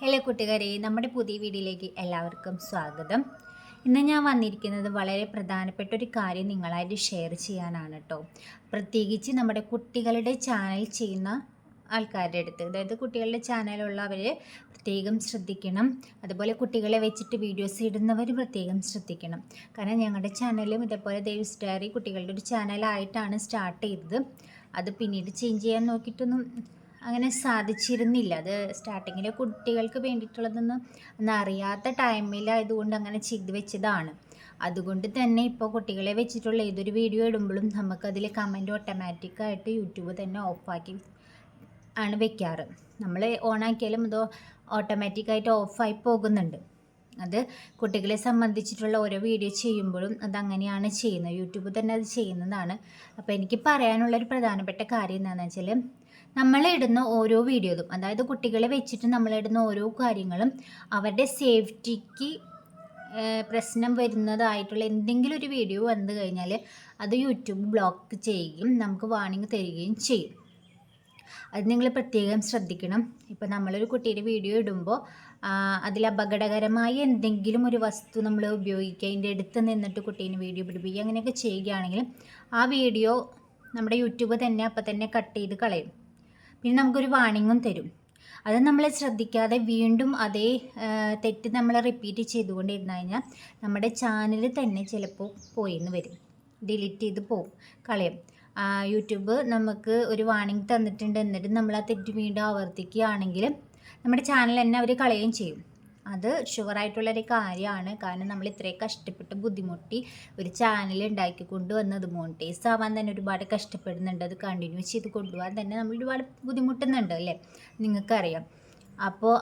Hello കൂട്ടുകാരെ നമ്മുടെ പുതിയ വീഡിയോയിലേക്ക് എല്ലാവർക്കും സ്വാഗതം. ഇന്ന് ഞാൻ വന്നിരിക്കുന്നത് വളരെ പ്രധാനപ്പെട്ട ഒരു കാര്യം നിങ്ങളായിട്ട് ഷെയർ ചെയ്യാനാണ് കേട്ടോ പ്രത്യേകിച്ച് നമ്മുടെ കുട്ടികളുടെ ചാനൽ ചെയ്യുന്ന ആൾക്കാരുടെ അടുത്ത്. അതായത് കുട്ടികളുടെ ചാനലുള്ളവർ പ്രത്യേകം ശ്രദ്ധിക്കണം. അതുപോലെ കുട്ടികളെ വെച്ചിട്ട് വീഡിയോസ് ഇടുന്നവർ പ്രത്യേകം ശ്രദ്ധിക്കണം. കാരണം ഞങ്ങളുടെ ചാനലും ഇതേപോലെ ദേവിസ് ഡയറി കുട്ടികളുടെ ഒരു ചാനലായിട്ടാണ് സ്റ്റാർട്ട് ചെയ്തത്. അത് പിന്നീട് ചേഞ്ച് ചെയ്യാൻ നോക്കിയിട്ടൊന്നും അങ്ങനെ സാധിച്ചിരുന്നില്ല. അത് സ്റ്റാർട്ടിങ്ങിലെ കുട്ടികൾക്ക് വേണ്ടിയിട്ടുള്ളതൊന്നും അന്ന് അറിയാത്ത ടൈമിലായതുകൊണ്ട് അങ്ങനെ ചെയ്ത് വെച്ചതാണ്. അതുകൊണ്ട് തന്നെ ഇപ്പോൾ കുട്ടികളെ വെച്ചിട്ടുള്ള ഏതൊരു വീഡിയോ ഇടുമ്പോഴും നമുക്കതിൽ കമന്റ് ഓട്ടോമാറ്റിക്കായിട്ട് യൂട്യൂബ് തന്നെ ഓഫാക്കി ആണ് വെക്കാറ്. നമ്മൾ ഓണാക്കിയാലും അത് ഓട്ടോമാറ്റിക്കായിട്ട് ഓഫായി പോകുന്നുണ്ട്. അത് കുട്ടികളെ സംബന്ധിച്ചിട്ടുള്ള ഓരോ വീഡിയോ ചെയ്യുമ്പോഴും അതങ്ങനെയാണ് ചെയ്യുന്നത്. യൂട്യൂബ് തന്നെ അത് ചെയ്യുന്നതാണ്. അപ്പോൾ എനിക്ക് പറയാനുള്ളൊരു പ്രധാനപ്പെട്ട കാര്യം എന്താണെന്ന് വെച്ചാൽ നമ്മളിടുന്ന ഓരോ വീഡിയോയിലും അതായത് കുട്ടികളെ വെച്ചിട്ട് നമ്മളിടുന്ന ഓരോ കാര്യങ്ങളും അവരുടെ സേഫ്റ്റിക്ക് പ്രശ്നം വരുന്നതായിട്ടുള്ള എന്തെങ്കിലും ഒരു വീഡിയോ വന്നു കഴിഞ്ഞാൽ അത് യൂട്യൂബ് ബ്ലോക്ക് ചെയ്യുകയും നമുക്ക് വാണിംഗ് തരികയും ചെയ്യും. അത് നിങ്ങൾ പ്രത്യേകം ശ്രദ്ധിക്കണം. ഇപ്പോൾ നമ്മളൊരു കുട്ടിയുടെ വീഡിയോ ഇടുമ്പോൾ അതിൽ അപകടകരമായ എന്തെങ്കിലും ഒരു വസ്തു നമ്മൾ ഉപയോഗിക്കുക അതിന്റെ അടുത്ത് നിന്നിട്ട് കുട്ടീനെ വീഡിയോ പിടിപ്പിക്കുക അങ്ങനെയൊക്കെ ചെയ്യുകയാണെങ്കിൽ ആ വീഡിയോ നമ്മുടെ യൂട്യൂബ് തന്നെ അപ്പം തന്നെ കട്ട് ചെയ്ത് കളയും. പിന്നെ നമുക്കൊരു വാണിങ്ങും തരും. അത് നമ്മൾ ശ്രദ്ധിക്കാതെ വീണ്ടും അതേ തെറ്റ് നമ്മൾ റിപ്പീറ്റ് ചെയ്തുകൊണ്ടിരുന്നു കഴിഞ്ഞാൽ നമ്മുടെ ചാനൽ തന്നെ ചിലപ്പോൾ പോയിന്ന് വരും. ഡിലീറ്റ് ചെയ്ത് പോകും കളയും. യൂട്യൂബ് നമുക്ക് ഒരു വാണിംഗ് തന്നിട്ടുണ്ട്. എന്നിട്ട് നമ്മൾ ആ തെറ്റ് വീണ്ടും ആവർത്തിക്കുകയാണെങ്കിൽ നമ്മുടെ ചാനൽ തന്നെ അവർ കളയുകയും ചെയ്യും. അത് ഷുവറായിട്ടുള്ളൊരു കാര്യമാണ്. കാരണം നമ്മൾ ഇത്രയും കഷ്ടപ്പെട്ട് ബുദ്ധിമുട്ടി ഒരു ചാനൽ ഉണ്ടാക്കി കൊണ്ടുവന്നത് മോണിറ്റൈസ് ആവാൻ തന്നെ ഒരുപാട് കഷ്ടപ്പെടുന്നുണ്ട്. അത് കണ്ടിന്യൂ ചെയ്ത് കൊണ്ടുപോകാൻ തന്നെ നമ്മൾ ഒരുപാട് ബുദ്ധിമുട്ടുന്നുണ്ട് അല്ലേ? നിങ്ങൾക്കറിയാം. അപ്പോൾ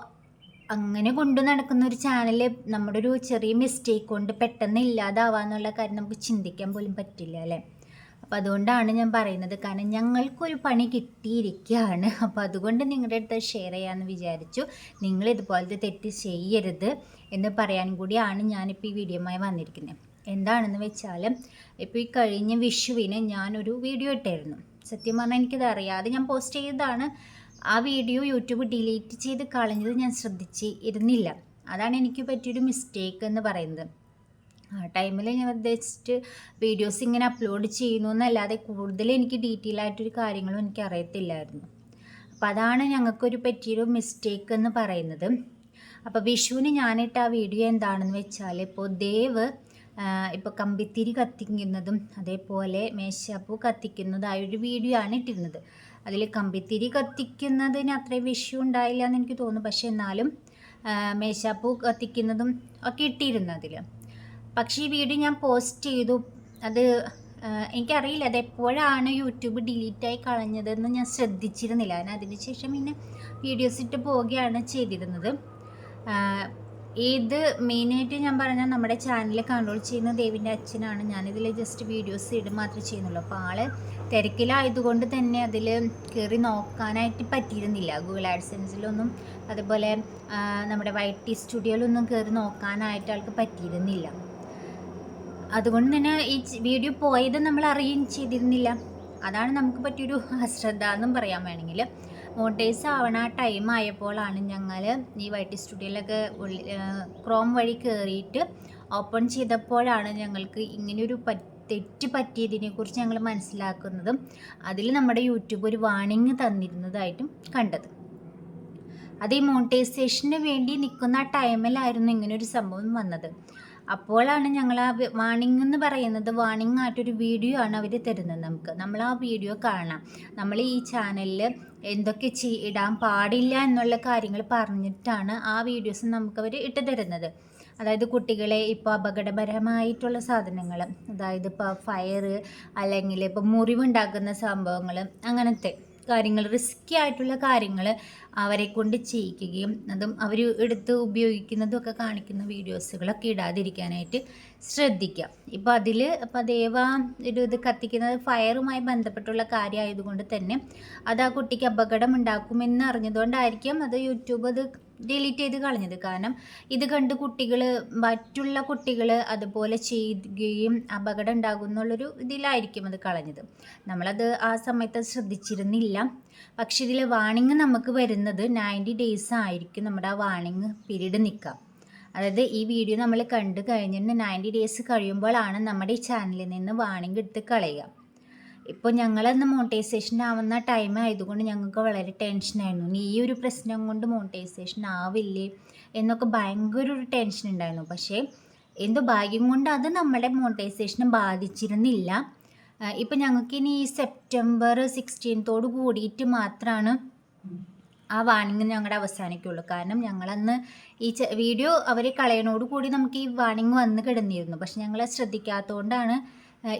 അങ്ങനെ കൊണ്ടു നടക്കുന്ന ഒരു ചാനൽ നമ്മുടെ ഒരു ചെറിയ മിസ്റ്റേക്ക് കൊണ്ട് പെട്ടെന്ന് ഇല്ലാതാവാന്നുള്ള കാര്യം നമുക്ക് ചിന്തിക്കാൻ പോലും പറ്റില്ല അല്ലേ? അപ്പോൾ അതുകൊണ്ടാണ് ഞാൻ പറയുന്നത്. കാരണം ഞങ്ങൾക്കൊരു പണി കിട്ടിയിരിക്കുകയാണ് അപ്പോൾ അതുകൊണ്ട് നിങ്ങളുടെ അടുത്ത് ഷെയർ ചെയ്യാമെന്ന് വിചാരിച്ചു. നിങ്ങൾ ഇതുപോലത്തെ തെറ്റ് ചെയ്യരുത് എന്ന് പറയാൻ കൂടിയാണ് ഞാനിപ്പോൾ ഈ വീഡിയോമായി വന്നിരിക്കുന്നത്. എന്താണെന്ന് വെച്ചാൽ ഇപ്പോൾ ഈ കഴിഞ്ഞ വിഷുവിന് ഞാനൊരു വീഡിയോ ഇട്ടായിരുന്നു സത്യം പറഞ്ഞാൽ എനിക്കത് അറിയാതെ ഞാൻ പോസ്റ്റ് ചെയ്തതാണ്. ആ വീഡിയോ യൂട്യൂബ് ഡിലീറ്റ് ചെയ്ത് കളഞ്ഞത് ഞാൻ ശ്രദ്ധിച്ച് ഇരുന്നില്ല അതാണ് എനിക്ക് പറ്റിയൊരു മിസ്റ്റേക്ക് എന്ന് പറയുന്നത്. ആ ടൈമിൽ ഞാൻ ഉദ്ദേശിച്ചിട്ട് വീഡിയോസ് ഇങ്ങനെ അപ്ലോഡ് ചെയ്യുന്നു എന്നല്ലാതെ കൂടുതൽ എനിക്ക് ഡീറ്റെയിൽ ആയിട്ടൊരു കാര്യങ്ങളും എനിക്ക് അറിയത്തില്ലായിരുന്നു. അപ്പോൾ അതാണ് ഞങ്ങൾക്കൊരു പറ്റിയൊരു മിസ്റ്റേക്ക് എന്ന് പറയുന്നത്. അപ്പോൾ വിഷുവിന് ഞാനിട്ട് ആ വീഡിയോ എന്താണെന്ന് വെച്ചാൽ ഇപ്പോൾ ദേവ് ഇപ്പോൾ കമ്പിത്തിരി കത്തിക്കുന്നതും അതേപോലെ മേശാപ്പൂ കത്തിക്കുന്നതായ ഒരു വീഡിയോ ആണ് ഇട്ടിരുന്നത്. അതിൽ കമ്പിത്തിരി കത്തിക്കുന്നതിന് അത്രയും വിഷു ഉണ്ടായില്ല എന്ന് എനിക്ക് തോന്നുന്നു. പക്ഷേ എന്നാലും മേശാപ്പൂ കത്തിക്കുന്നതും ഒക്കെ ഇട്ടിരുന്നു അതിൽ. പക്ഷേ ഈ വീഡിയോ ഞാൻ പോസ്റ്റ് ചെയ്തു. അത് എനിക്കറിയില്ല. അത് എപ്പോഴാണ് യൂട്യൂബ് ഡിലീറ്റായി കളഞ്ഞതെന്ന് ഞാൻ ശ്രദ്ധിച്ചിരുന്നില്ല. ഞാൻ അതിന് ശേഷം പിന്നെ വീഡിയോസ് ഇട്ട് പോവുകയാണ് ചെയ്തിരുന്നത്. ഏത് മെയിനായിട്ട് ഞാൻ പറഞ്ഞാൽ നമ്മുടെ ചാനൽ കൺട്രോൾ ചെയ്യുന്ന ദേവിന്റെ അച്ഛനാണ്. ഞാനിതിൽ ജസ്റ്റ് വീഡിയോസ് ഇടും മാത്രമേ ചെയ്യുന്നുള്ളൂ. അപ്പോൾ ആൾ തിരക്കിലായതുകൊണ്ട് തന്നെ അതിൽ കയറി നോക്കാനായിട്ട് പറ്റിയിരുന്നില്ല. ഗൂഗിൾ ആഡ്സെൻസിലൊന്നും അതുപോലെ നമ്മുടെ വൈറ്റ് ടി സ്റ്റുഡിയോയിലൊന്നും കയറി നോക്കാനായിട്ട് ആൾക്ക് പറ്റിയിരുന്നില്ല. അതുകൊണ്ട് തന്നെ ഈ വീഡിയോ പോയത് നമ്മൾ അറിയുകയും ചെയ്തിരുന്നില്ല. അതാണ് നമുക്ക് പറ്റിയൊരു അശ്രദ്ധ എന്നും പറയാൻ വേണമെങ്കിൽ. മോട്ടേഴ്സ് ആവണ ടൈം ആയപ്പോഴാണ് ഞങ്ങൾ ഈ വൈറ്റ് സ്റ്റുഡിയോയിലൊക്കെ ക്രോം വഴി കയറിയിട്ട് ഓപ്പൺ ചെയ്തപ്പോഴാണ് ഞങ്ങൾക്ക് ഇങ്ങനെയൊരു തെറ്റ് പറ്റിയതിനെക്കുറിച്ച് ഞങ്ങൾ മനസ്സിലാക്കുന്നതും അതിൽ നമ്മുടെ യൂട്യൂബ് ഒരു വാണിംഗ് തന്നിരുന്നതായിട്ടും കണ്ടത്. അത് ഈ മോണിറ്റൈസേഷന് വേണ്ടി നിൽക്കുന്ന ടൈമിലായിരുന്നു ഇങ്ങനൊരു സംഭവം വന്നത്. അപ്പോഴാണ് ഞങ്ങൾ ആ വാണിംഗ് എന്ന് പറയുന്നത് വാണിംഗ് ആയിട്ടൊരു വീഡിയോ ആണ് അവർ തരുന്നത് നമുക്ക്. നമ്മൾ ആ വീഡിയോ കാണാം. നമ്മൾ ഈ ചാനലിൽ എന്തൊക്കെ ചെയ് ഇടാൻ പാടില്ല എന്നുള്ള കാര്യങ്ങൾ പറഞ്ഞിട്ടാണ് ആ വീഡിയോസ് നമുക്ക് അവർ ഇട്ട് തരുന്നത്. അതായത് കുട്ടികളെ ഇപ്പോൾ അപകടപരമായിട്ടുള്ള സാധനങ്ങൾ അതായത് ഇപ്പോൾ ഫയർ അല്ലെങ്കിൽ ഇപ്പോൾ മുറിവുണ്ടാക്കുന്ന സംഭവങ്ങൾ അങ്ങനത്തെ. കാര്യങ്ങൾ റിസ്ക്കി ആയിട്ടുള്ള കാര്യങ്ങൾ അവരെ കൊണ്ട് ചെയ്യിക്കുകയും അതും അവർ എടുത്ത് ഉപയോഗിക്കുന്നതും ഒക്കെ കാണിക്കുന്ന വീഡിയോസുകളൊക്കെ ഇടാതിരിക്കാനായിട്ട് ശ്രദ്ധിക്കുക. ഇപ്പോൾ അതിൽ ഇപ്പം ദേവ ഒരു ഇത് കത്തിക്കുന്നത് ഫയറുമായി ബന്ധപ്പെട്ടുള്ള കാര്യമായതുകൊണ്ട് തന്നെ അത് ആ കുട്ടിക്ക് അപകടം ഉണ്ടാക്കുമെന്ന് അറിഞ്ഞതുകൊണ്ടായിരിക്കും അത് യൂട്യൂബ് അത് ഡിലീറ്റ് ചെയ്ത് കളഞ്ഞത്. കാരണം ഇത് കണ്ട് കുട്ടികൾ മറ്റുള്ള കുട്ടികൾ അതുപോലെ ചെയ്യുകയും അപകടം ഉണ്ടാകും എന്നുള്ളൊരു ഇതിലായിരിക്കും അത് കളഞ്ഞത്. നമ്മളത് ആ സമയത്ത് ശ്രദ്ധിച്ചിരുന്നില്ല. പക്ഷെ ഇതിൽ വാണിങ് നമുക്ക് വരുന്നത് നയന്റി ഡേയ്സ് ആയിരിക്കും നമ്മുടെ ആ വാണിങ് പീരീഡ് നിൽക്കാം അതായത് ഈ വീഡിയോ നമ്മൾ കണ്ടു കഴിഞ്ഞിട്ട് നയന്റി ഡേയ്സ് കഴിയുമ്പോഴാണ് നമ്മുടെ ഈ ചാനലിൽ നിന്ന് വാണിംഗ് എടുത്ത് കളയുക. ഇപ്പോൾ ഞങ്ങളന്ന് മോണിറ്റൈസേഷൻ ആവുന്ന ടൈം ആയതുകൊണ്ട് ഞങ്ങൾക്ക് വളരെ ടെൻഷനായിരുന്നു ഇനി ഈ ഒരു പ്രശ്നം കൊണ്ട് മോണിറ്റൈസേഷൻ ആവില്ലേ എന്നൊക്കെ ഭയങ്കര ഒരു ടെൻഷൻ ഉണ്ടായിരുന്നു. പക്ഷേ എന്തോ ഭാഗ്യം കൊണ്ട് അത് നമ്മുടെ മോണിറ്റൈസേഷനെ ബാധിച്ചിരുന്നില്ല. ഇപ്പം ഞങ്ങൾക്ക് ഇനി ഈ സെപ്റ്റംബർ സിക്സ്റ്റീൻത്തോട് കൂടിയിട്ട് മാത്രമാണ് ആ വാണിംഗ് ഞങ്ങളുടെ അവസാനിക്കുള്ളൂ. കാരണം ഞങ്ങളന്ന് ഈ വീഡിയോ അവർ കളയണോട് കൂടി നമുക്ക് ഈ വാണിംഗ് വന്ന് കിടന്നിരുന്നു. പക്ഷെ ഞങ്ങളെ ശ്രദ്ധിക്കാത്തതുകൊണ്ടാണ്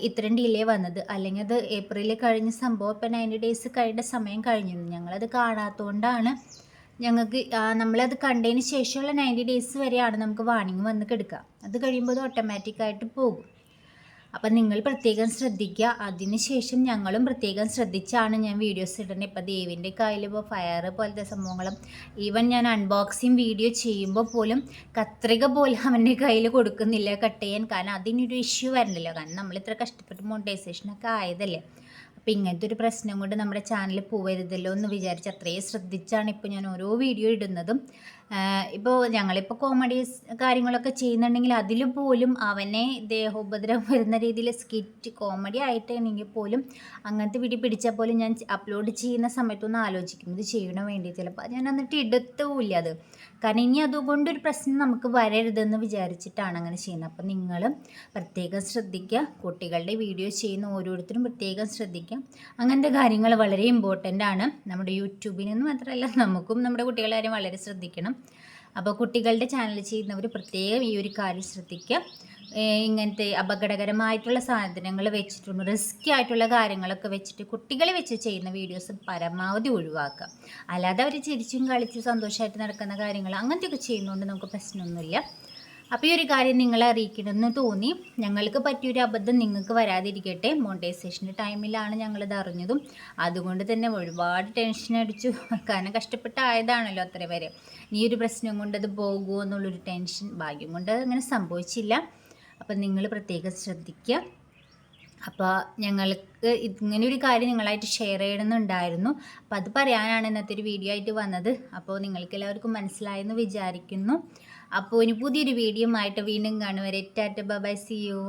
ഇത്രയും ഡിലേ വന്നത്. അല്ലെങ്കിൽ അത് ഏപ്രിലിൽ കഴിഞ്ഞ സംഭവം ഇപ്പം നയന്റി ഡേയ്സ് കഴിഞ്ഞ സമയം കഴിഞ്ഞിരുന്നു ഞങ്ങളത് കാണാത്തതുകൊണ്ടാണ് ഞങ്ങൾക്ക് നമ്മളത് കണ്ടതിന് ശേഷമുള്ള നയന്റി ഡേയ്സ് വരെയാണ് നമുക്ക് വാണിംഗ് വന്ന് കിടക്കുക അത് കഴിയുമ്പോൾ അത് ഓട്ടോമാറ്റിക്കായിട്ട് പോകും. അപ്പം നിങ്ങൾ പ്രത്യേകം ശ്രദ്ധിക്കുക. അതിനുശേഷം ഞങ്ങളും പ്രത്യേകം ശ്രദ്ധിച്ചാണ് ഞാൻ വീഡിയോസ് ഇടുന്നത്. ഇപ്പോൾ ദേവിന്റെ കയ്യിൽ ഇപ്പോൾ ഫയർ പോലത്തെ സംഭവങ്ങളും ഈവൻ ഞാൻ അൺബോക്സിങ് വീഡിയോ ചെയ്യുമ്പോൾ പോലും കത്രിക പോലും അവന്റെ കയ്യിൽ കൊടുക്കുന്നില്ല കട്ട് ചെയ്യാൻ. കാരണം അതിനൊരു ഇഷ്യൂ വരണ്ടല്ലോ കാരണം നമ്മൾ ഇത്ര കഷ്ടപ്പെട്ട് മോണിറ്റൈസേഷനൊക്കെ ആയതല്ലേ. അപ്പോൾ ഇങ്ങനത്തെ ഒരു പ്രശ്നം കൊണ്ട് നമ്മുടെ ചാനൽ പോവരുതല്ലോ എന്ന് വിചാരിച്ച് അത്രയും ശ്രദ്ധിച്ചാണ് ഇപ്പോൾ ഞാൻ ഓരോ വീഡിയോ ഇടുന്നതും. ഇപ്പോൾ ഞങ്ങളിപ്പോൾ കോമഡി കാര്യങ്ങളൊക്കെ ചെയ്യുന്നുണ്ടെങ്കിൽ അതിൽ പോലും അവനെ ദേഹോപദ്രവം വരുന്ന രീതിയിൽ സ്കിറ്റ് കോമഡി ആയിട്ടാണെങ്കിൽ പോലും അങ്ങനത്തെ വീഡിയോ പിടിച്ചാൽ പോലും ഞാൻ അപ്ലോഡ് ചെയ്യുന്ന സമയത്തൊന്നും ആലോചിക്കും. ഇത് ചെയ്യണ വേണ്ടി ചിലപ്പോൾ ഞാൻ എന്നിട്ട് ഇടത്തുമില്ല അത്. കാരണം ഇനി അതുകൊണ്ടൊരു പ്രശ്നം നമുക്ക് വരരുതെന്ന് വിചാരിച്ചിട്ടാണ് അങ്ങനെ ചെയ്യുന്നത്. അപ്പം നിങ്ങൾ പ്രത്യേകം ശ്രദ്ധിക്കുക. കുട്ടികളുടെ വീഡിയോ ചെയ്യുന്ന ഓരോരുത്തരും പ്രത്യേകം ശ്രദ്ധിക്കുക. അങ്ങനത്തെ കാര്യങ്ങൾ വളരെ ഇമ്പോർട്ടന്റ് ആണ്. നമ്മുടെ യൂട്യൂബിനെന്ന് മാത്രമല്ല നമുക്കും നമ്മുടെ കുട്ടികളെ വളരെ ശ്രദ്ധിക്കണം. അപ്പോൾ കുട്ടികളുടെ ചാനൽ ചെയ്യുന്നവർ പ്രത്യേകം ഈ ഒരു കാര്യം ശ്രദ്ധിക്കുക. ഇങ്ങനത്തെ അപകടകരമായിട്ടുള്ള സാധനങ്ങൾ വെച്ചിട്ടും റിസ്കി ആയിട്ടുള്ള കാര്യങ്ങളൊക്കെ വെച്ചിട്ട് കുട്ടികളെ വെച്ച് ചെയ്യുന്ന വീഡിയോസ് പരമാവധി ഒഴിവാക്കുക. അല്ലാതെ അവർ ചിരിച്ചും കളിച്ചും സന്തോഷമായിട്ട് നടക്കുന്ന കാര്യങ്ങൾ അങ്ങനത്തെയൊക്കെ ചെയ്യുന്നതുകൊണ്ട് നമുക്ക് പ്രശ്നമൊന്നുമില്ല. അപ്പോൾ ഈ ഒരു കാര്യം നിങ്ങളെ അറിയിക്കണമെന്ന് തോന്നി. ഞങ്ങൾക്ക് പറ്റിയൊരു അബദ്ധം നിങ്ങൾക്ക് വരാതിരിക്കട്ടെ. മോണിറ്റൈസേഷന്റെ ടൈമിലാണ് ഞങ്ങളിത് അറിഞ്ഞതും. അതുകൊണ്ട് തന്നെ ഒരുപാട് ടെൻഷൻ അടിച്ചു. കാരണം കഷ്ടപ്പെട്ടായതാണല്ലോ അത്ര വരെ ഈ ഒരു പ്രശ്നം കൊണ്ട് അത് പോകുമോ എന്നുള്ളൊരു ടെൻഷൻ ഭാഗ്യം കൊണ്ട് അങ്ങനെ സംഭവിച്ചില്ല. അപ്പം നിങ്ങൾ പ്രത്യേകം ശ്രദ്ധിക്കുക. അപ്പോൾ ഞങ്ങൾക്ക് ഇങ്ങനെ ഒരു കാര്യം നിങ്ങളായിട്ട് ഷെയർ ചെയ്യണമെന്നുണ്ടായിരുന്നു. അപ്പോൾ അത് പറയാനാണ് ഇന്നത്തെ ഒരു വീഡിയോ ആയിട്ട് വന്നത്. അപ്പോൾ നിങ്ങൾക്ക് എല്ലാവർക്കും മനസ്സിലായെന്ന് വിചാരിക്കുന്നു. അപ്പോൾ ഇനി പുതിയൊരു വീഡിയോ ആയിട്ട് വീണ്ടും കാണുവരെ ടാറ്റ ബൈ സി യു